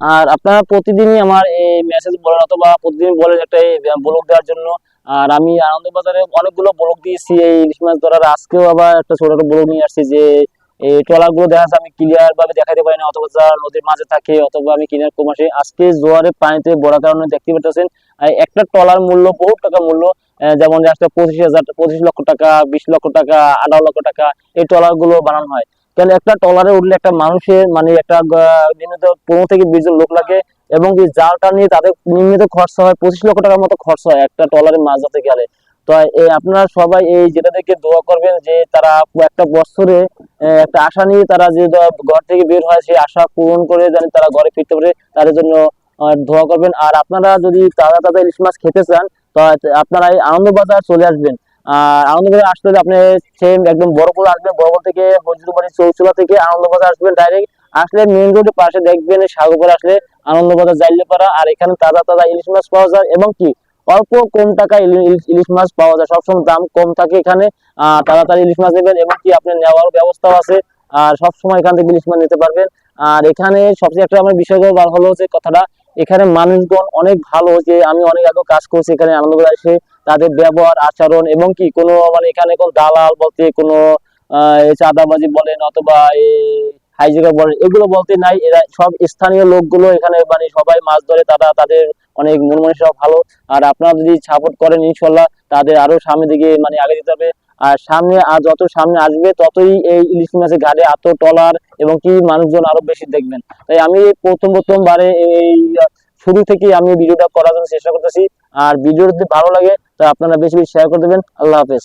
আর আপনারা প্রতিদিনই আমার এই মেসেজ বলেন অথবা প্রতিদিন বলেন একটা ব্লগ দেওয়ার জন্য। আর আমি আনন্দবাজারে অনেকগুলো ব্লগ দিয়েছি, এই ইলিশ মাছ ধরার। আজকেও আবার একটা ছোট একটা ব্লগ নিয়ে আসছি যে, এই ট্রলারগুলো দেখা যাচ্ছে আমি ক্লিয়ার ভাবে দেখাতে পারি না, অথবা যারা নদীর মাঝে থাকে, অথবা আমি কিনার কম আসি। আজকে জোয়ারে পানিতে বড় কারণে দেখতে পাচ্ছেন একটা ট্রলার মূল্য বহু টাকা মূল্য যেমন আজকে পঁচিশ হাজার, পঁচিশ লক্ষ টাকা, বিশ লক্ষ টাকা, আঠারো লক্ষ টাকা, এই ট্রলারগুলো বানানো হয়। তাহলে একটা ট্রলারে উঠলে একটা মানুষের মানে একটা নিম্নত পনেরো থেকে বিশ জন লোক লাগে এবং কি জালটা নিয়ে তাদের নিম্নিত খরচা হয় পঁচিশ লক্ষ টাকার মতো খরচা হয় একটা ট্রলারে মাছ ধরতে গেলে। তো আপনারা সবাই এই যেটা দেখে দোয়া করবেন যে তারা একটা বছরে একটা আশা নিয়ে তারা যে ঘর থেকে বের হয় সেই আশা পূরণ করে যেন তারা ঘরে ফিরতে পারে, তাদের জন্য দোয়া করবেন। আর আপনারা যদি তাজা তাজা ইলিশ মাছ খেতে চান, তো আপনারা এই আনন্দবাজার চলে আসবেন। আর আনন্দবাজার আসলে আপনি সেম একদম আসবেন থেকে হজরুবাড়ি চৌচুলা থেকে আনন্দবাজার আসবেন ডাইরেক্ট আসলে মেইন রোডের পাশে দেখবেন আসলে আনন্দবাজার জাইলেপাড়া আর এখানে তাজা তাজা ইলিশ মাছ পাওয়া যায় এবং কি অল্প কম টাকায় ইলিশ- মাছ পাওয়া যায়। সবসময় দাম কম থাকে এখানে। তাড়াতাড়ি ইলিশ মাছ নেবেন এবং কি আপনি নেওয়ার ব্যবস্থাও আছে। আর সবসময় এখান থেকে ইলিশ মাছ নিতে পারবেন। আর এখানে সবচেয়ে একটা আমার বিষয় হলো যে কথাটা এখানে মানুষগণ অনেক ভালো যে আমি অনেক আগে কাজ করছি, এখানে আনন্দবাজার এসে তাদের ব্যবহার, আচরণ এবং কি কোনো মানে এখানে কোন দালাল বলতে, কোনো চাঁদাবাজি বলেন অথবা এই হাইজিকা বলেন, এগুলো বলতে নাই। এরা সব স্থানীয় লোকগুলো এখানে মানে সবাই মাছ ধরে, তারা তাদের অনেক মন মানুষরা ভালো। আর আপনারা যদি সাপোর্ট করেন ইনশাল্লাহ, তাদের আরও সামনের দিকে মানে আগে যেতে হবে। আর সামনে আর যত সামনে আসবে, ততই এই ইলিশ মাছের ঘাটে এত টলার এবং কি মানুষজন আরও বেশি দেখবেন। তাই আমি প্রথম প্রথমবারে এই, শুরু থেকে আমি ভিডিওটা করার জন্য চেষ্টা করতেছি। আর ভিডিও যদি ভালো লাগে তা আপনারা বেশি বেশি শেয়ার করে দেবেন। আল্লাহ হাফেজ।